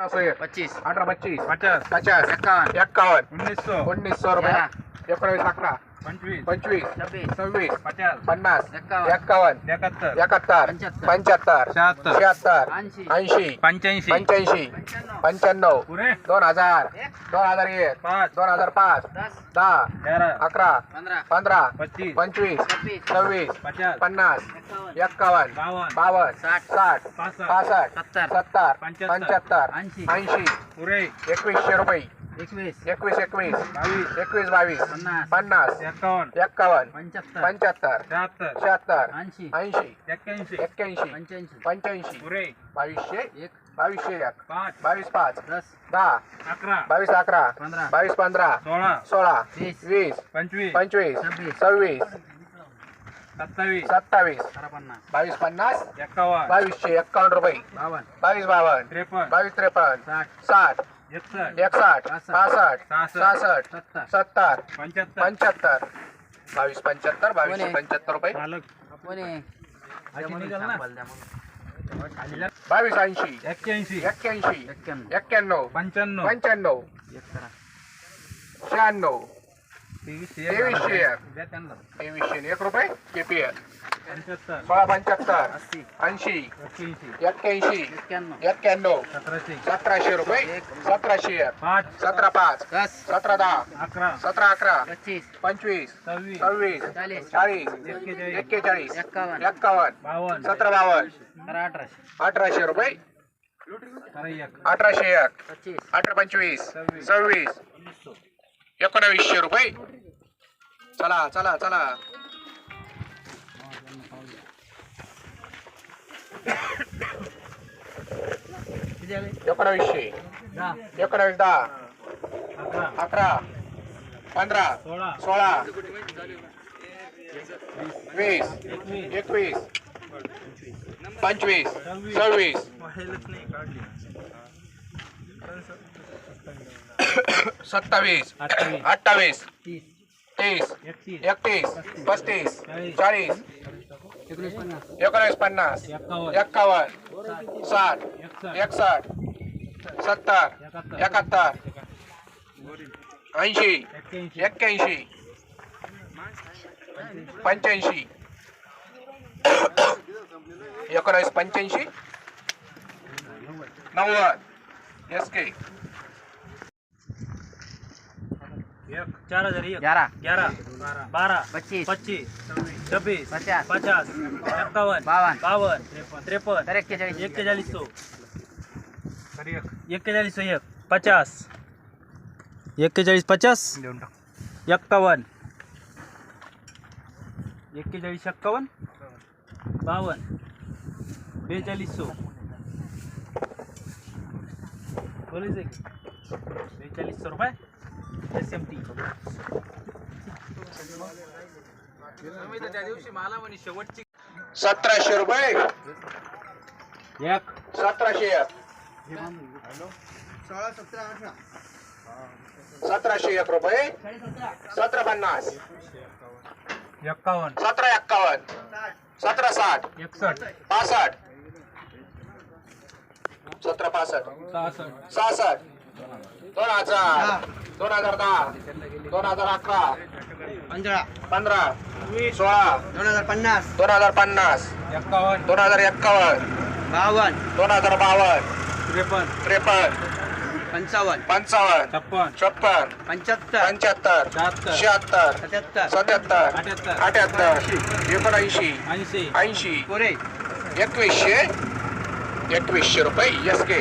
अठराशे पच्चीस अठरा पच्चीस पचास पचास एकावन्न एक्कावन्न उन्नीस सौ उन्नीस सौ रुपये एकोणावीस अकरा पंचवीस पंचवीस छब्बीस सव्वीस पचास पन्नास एक्कावन्न एक्कावन्न एकाहत्तर एकाहत्तर पंच्याहत्तर. पंच्याहत्तर शहात्तर शहात्तर ऐंशी ऐंशी पंच्याऐंशी पंच्याऐंशी पंच्याण्णव पंच्याण्णव पुरे दोन हजार दोन हजार एक पाच दोन हजार पाच दस दहा तेरा अकरा पंधरा पंधरा पंचवीस छब्बीस सव्वीस पचास पन्नास एक्कावन्न बावन्न बावन्न साठ साठ पासष्ट पासष्ट सत्तर सत्तर पंच्याहत्तर. पंच्याहत्तर ऐंशी ऐंशी पुरे एकवीसशे रुपये एकवीस. एकवीस एकवीस. बावीस. एकवीस बावीस. पन्नास. पन्नास. एकावन्न एक्कावन्न. पंच्याहत्तर. पंच्याहत्तर. शहात्तर. शहात्तर. ऐंशी. ऐंशी. एक्क्याऐंशी. एक्क्याऐंशी. पंच्याऐंशी. पंच्याऐंशी. पुरे. बावीसशे एक. बावीसशे एक. पाच. बावीस पाच. दस. दहा. अकरा. बावीस अकरा. पंधरा. बावीस पंधरा. सोळा. सोळा. वीस वीस. पंचवीस. पंचवीस. सव्वीस. सत्तावीस. सत्तावीस. पन्नास बावीस पन्नास. एकावन्न बावीसशे एक्कावन्न रुपये. बावन्न. बावीस बावन्न. त्रेपन्न. बावीस त्रेपन्न. साठ. साठ. एकसाठ पासष्ट. सहासष्ट. सहासष्ट सत्तर सत्तर पंच्याहत्तर. पंच्याहत्तर. बावीस पंच्याहत्तर आहे? पंच्याहत्तर रुपये. बावीस ऐंशी. एक्क्याऐंशी. एक्क्याऐंशी. एक्क्याण्णव. एक्क्याण्णव. पंच्याण्णव. पंच्याण्णव. शहाण्णव. तेवीसशे तेवीसशे एक. रुपये पंच्याहत्तर. सोळा पंच्याहत्तर. ऐंशी. एक्क्याऐंशी. एक्क्याण्णव. सतराशे. सतराशे रुपये. सतराशे. सतरा पाच. सतरा दहा. अकरा. सतरा अकरा. पंचवीस. सव्वीस. चाळीस. चाळीस. एक्केचाळीस. एक्कावन्न. सतरा बावन्न. अठराशे. रुपये. अठराशे एक. अठरा पंचवीस. सव्वीस. एकोणावीसशे रुपये. चला चला चला. एकोणावीसशे. एकोणावीस दहा. अकरा. पंधरा. सोळा. सोळा वीस. एकवीस एकवीस. पंचवीस. सव्वीस. सत्तावीस अठ्ठावीस तीस तीस एकतीस पस्तीस चाळीस. एकोणीस पन्नास एकोणीस एकावन्न एक्कावन्न साठ एकसष्ट सत्तर एकाहत्तर ऐंशी एक्क्याऐंशी पंच्याऐंशी एकोणावीस पंच्याऐंशी नव्वद एस के एक चार हजार एक। ग्यारह। ग्यारह। बारा पच्चीस। पच्चीस। छब्बीस। पचास। पचास। एक्कावन्न बावन्न बावन्न त्रेपन्न तर एक्केचाळीस। एक्केचाळीस। सौ एक्केचाळीस सौ एक। पचास। एक्केचाळीस पचास। एक्कावन्न एक्केचाळीस एक्कावन्न बावन्न बेचाळीस। सौ बोलायचं की? बेचाळीस सौ रुपये? एस एम टी त्या दिवशी मला म्हणे शेवटची सतराशे रुपये. एक. सतराशे एक. सतराशे एक रुपये. सतरा पन्नास. एक्कावन्न सतरा एक्कावन्न. सतरा साठ. एकसष्ट. पासष्ट. सतरा पासष्ट. सहासष्ट. सहासष्ट. दोन हजार. दोन हजार दहा दोन हजार अकरा पंधरा. पंधरा सोळा दोन हजार पन्नास. दोन हजार पन्नास एक्कावन्न दोन हजार एक्कावन्न बावन्न. दोन हजार बावन्न त्रेपन्न. त्रेपन्न पंचावन्न. पंचावन्न छप्पन छप्पन पंच्याहत्तर. पंच्याहत्तर शहात्तर. सत्याहत्तर. सत्याहत्तर अठ्याहत्तर. एकोणऐंशी ऐंशी. ऐंशी. एकवीसशे एकवीसशे रुपये एस के.